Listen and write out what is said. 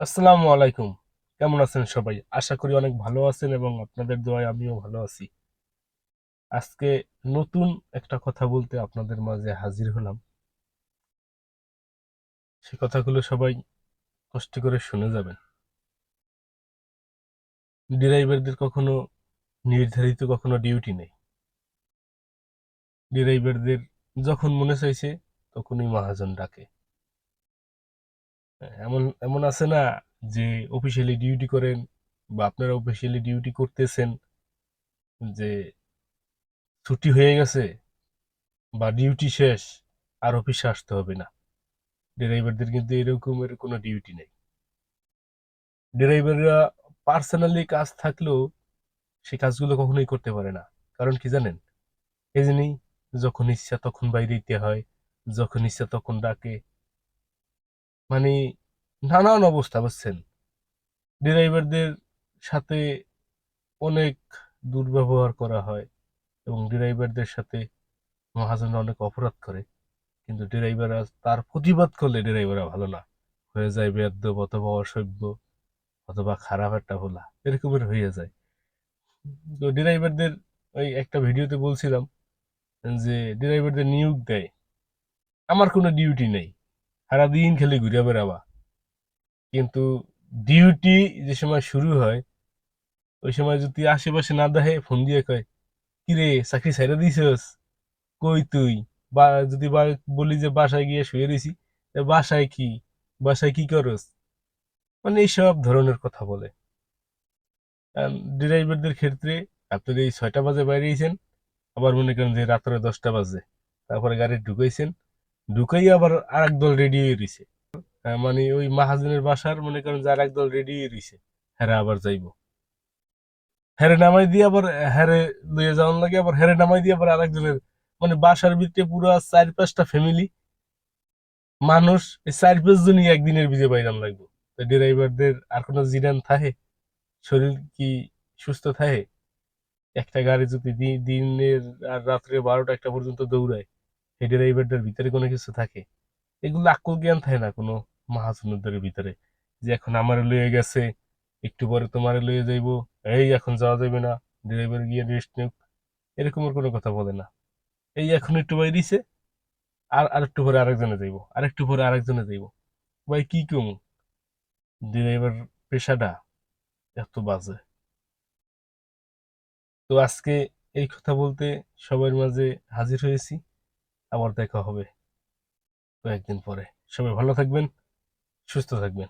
আসসালামু আলাইকুম। কেমন আছেন সবাই? আশা করি অনেক ভালো আছেন এবং আপনাদের দোয়ায় আমিও ভালো আছি। আজকে নতুন একটা কথা বলতে আপনাদের মাঝে হাজির হলাম। সে কথাগুলো সবাই কষ্ট করে শুনে যাবেন। ড্রাইভারদের কখনো নির্ধারিত কখনো ডিউটি নেই। ড্রাইভারদের যখন মনে চাইছে, তখনই মহাজন ডাকে। এমন এমন আছে না যে অফিসিয়ালি ডিউটি করেন বা আপনারা অফিসিয়ালি ডিউটি করতেছেন যে ছুটি হয়ে গেছে বা ডিউটি শেষ, আর অফিসে আসতে হবে না। ড্রাইভারদের কিন্তু এরকমের কোনো ডিউটি নেই। ড্রাইভাররা পার্সোনালি কাজ থাকলেও সে কাজগুলো কখনোই করতে পারে না। কারণ কি জানেন? এই জন্যই যখন ইচ্ছা তখন বাইরে দিতে হয়, যখন ইচ্ছা তখন ডাকে। মানে নানান অবস্থা, বুঝছেন? ড্রাইভারদের সাথে অনেক দুর্ব্যবহার করা হয় এবং ড্রাইভারদের সাথে মহাজনরা অনেক অপরাধ করে। কিন্তু ড্রাইভাররা তার প্রতিবাদ করলে ড্রাইভাররা ভালো না। হয়ে যায় বেয়াদ্দব অথবা অসভ্য অথবা খারাপ একটা ভোলা, এরকমের হয়ে যায়। তো ড্রাইভারদের, ওই একটা ভিডিওতে বলছিলাম যে ড্রাইভারদের নিয়োগ দেয়। আমার কোনো ডিউটি নেই। সারাদিন খেলে ঘুরে বেড়াবা। কিন্তু ডিউটি যে সময় শুরু হয় ওই সময় যদি আশেপাশে না দেখে ফোন দিয়ে কয় কিরে চাকরি ছেড়ে দিছস? কই তুই? বা যদি বলি যে বাসায় গিয়ে শুয়ে দিছি বাসায় কি? বাসায় কি করস? মানে এইসব ধরনের কথা বলে। ড্রাইভারদের ক্ষেত্রে আপনি এই ছয়টা বাজে বাইরে বাইরেছেন আবার মনে করেন যে রাত্রে দশটা বাজে তারপরে গাড়ি ঢুকাইছেন ঢুকাই আবার আর একদল রেডি হয়ে আহ, মানে ওই মাহাজনের বাসার, মনে করেন যে আরেক দল রেডি হয়ে রইছে হ্যাঁ আবার যাইবো। হ্যারে নামাই দিয়ে আবার হ্যারে লইয়ে যাওয়ার লাগে আবার হ্যারে নামাই দিয়ে আবার আরেকজনের মানে বাসার ভিতরে পুরো চার পাঁচটা ফ্যামিলি মানুষ, এই চার পাঁচ জনই একদিনের ভিজে বাইরাম লাগবে। তো ড্রাইভারদের আর কোনো জিরান থাকে? শরীর কি সুস্থ থাকে? একটা গাড়ি যদি দিনের আর রাত্রে বারোটা একটা পর্যন্ত দৌড়ায়, এই ড্রাইভারদের ভিতরে কোনো কিছু থাকে? এগুলো আক্কল জ্ঞান থাকে না কোনো মহাজনদের ভিতরে, যে এখন আমারে লয়ে গেছে, একটু পরে তোমারে লয়ে যাইবো, এই এখন যাওয়া যাবে না, ড্রাইভার গিয়ে রেস্ট নিক এরকমের কোনো কথা বলে না। এই এখন একটু বাইরিছে আর আরেকটু পরে আরেকজনে যাইবো, আরেকটু পরে আরেকজনে যাইবো। ভাই, কি কম? ড্রাইভার পেশাটা এত বাজে। তো আজকে এই কথা বলতে সবার মাঝে হাজির হয়েছি, আবার দেখা হবে কয়েকদিন পরে। সবাই ভালো থাকবেন। সুস্থ থাকবেন।